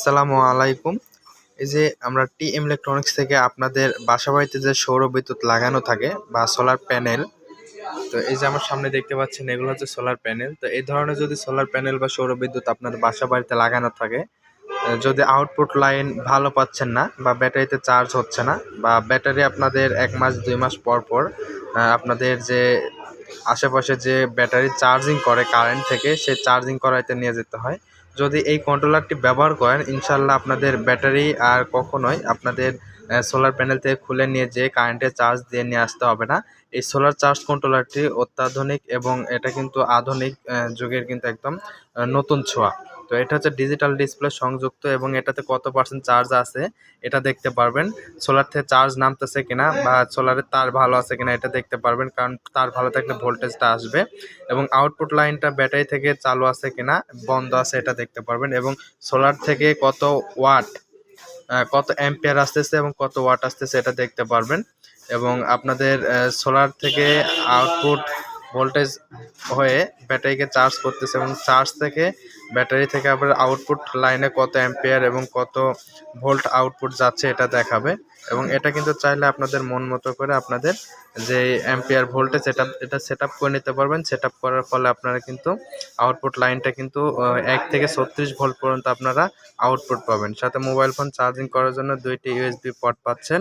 আসসালামু আলাইকুম। এই যে আমরা টি এম ইলেকট্রনিক্স থেকে আপনাদের বাসা বাড়িতে যে সৌর বিদ্যুৎ লাগানো থাকে বা সোলার প্যানেল তো এই যে আমার সামনে দেখতে পাচ্ছেন, এগুলো হচ্ছে সোলার প্যানেল তো এই ধরনের যদি সোলার প্যানেল বা সৌর বিদ্যুৎ আপনাদের বাসা বাড়িতে লাগানো থাকে যদি আউটপুট লাইন ভালো পাচ্ছেন না বা ব্যাটারিতে চার্জ হচ্ছে না বা ব্যাটারি আপনাদের এক মাস, দুই মাস পর পর আপনাদের যে আশেপাশে যে ব্যাটারি চার্জিং করে কারেন্ট থেকে, সে চার্জিং করাইতে নিয়ে যেতে হয়। যদি এই কন্ট্রোলারটি ব্যবহার করেন ইনশাল্লাহ আপনাদের ব্যাটারি আর কখনোই আপনাদের সোলার প্যানেল থেকে খুলে নিয়ে যে কারেন্টের চার্জ দিয়ে নিয়ে আসতে হবে না। এই সোলার চার্জ কন্ট্রোলারটি অত্যাধুনিক এবং এটা কিন্তু আধুনিক যুগের কিন্তু একদম নতুন ছোঁয়া। তো এটা হচ্ছে ডিজিটাল ডিসপ্লে সংযুক্ত এবং এটাতে কত পার্সেন্ট চার্জ আছে এটা দেখতে পারবেন। সোলার থেকে চার্জ নামতেছে কিনা বা সোলারের তার ভালো আছে কিনা এটা দেখতে পারবেন কারণ তার ভালো থাকলে ভোল্টেজটা আসবে এবং আউটপুট লাইনটা ব্যাটারি থেকে চালু আছে কিনা বন্ধ আছে এটা দেখতে পারবেন এবং সোলার থেকে কত ওয়াট কত অ্যাম্পিয়ার আসতেছে এবং কত ওয়াট আসতেছে এটা দেখতে পারবেন এবং আপনাদের সোলার থেকে আউটপুট ভোল্টেজ হয়ে ব্যাটারিকে চার্জ করতেছে এবং চার্জ থেকে ব্যাটারি থেকে আবার আউটপুট লাইনে কত অ্যাম্পিয়ার এবং কত ভোল্ট আউটপুট যাচ্ছে এটা দেখাবে। এবং এটা কিন্তু চাইলে আপনাদের মন মতো করে আপনাদের যে অ্যাম্পিয়ার ভোল্টেজ এটা এটা সেট করে নিতে পারবেন। সেট করার ফলে আপনারা কিন্তু আউটপুট লাইনটা কিন্তু এক থেকে ছত্রিশ ভোল্ট পর্যন্ত আপনারা আউটপুট পাবেন। সাথে মোবাইল ফোন চার্জিং করার জন্য দুইটি ইউএসবি পট পাচ্ছেন।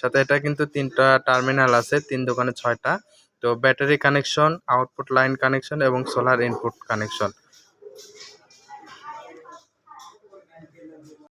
সাথে এটা কিন্তু তিনটা টার্মিনাল আছে, তিন দোকানে ছয়টা। তো battery connection output line connection এবং সোলার ইনপুট কানেকশন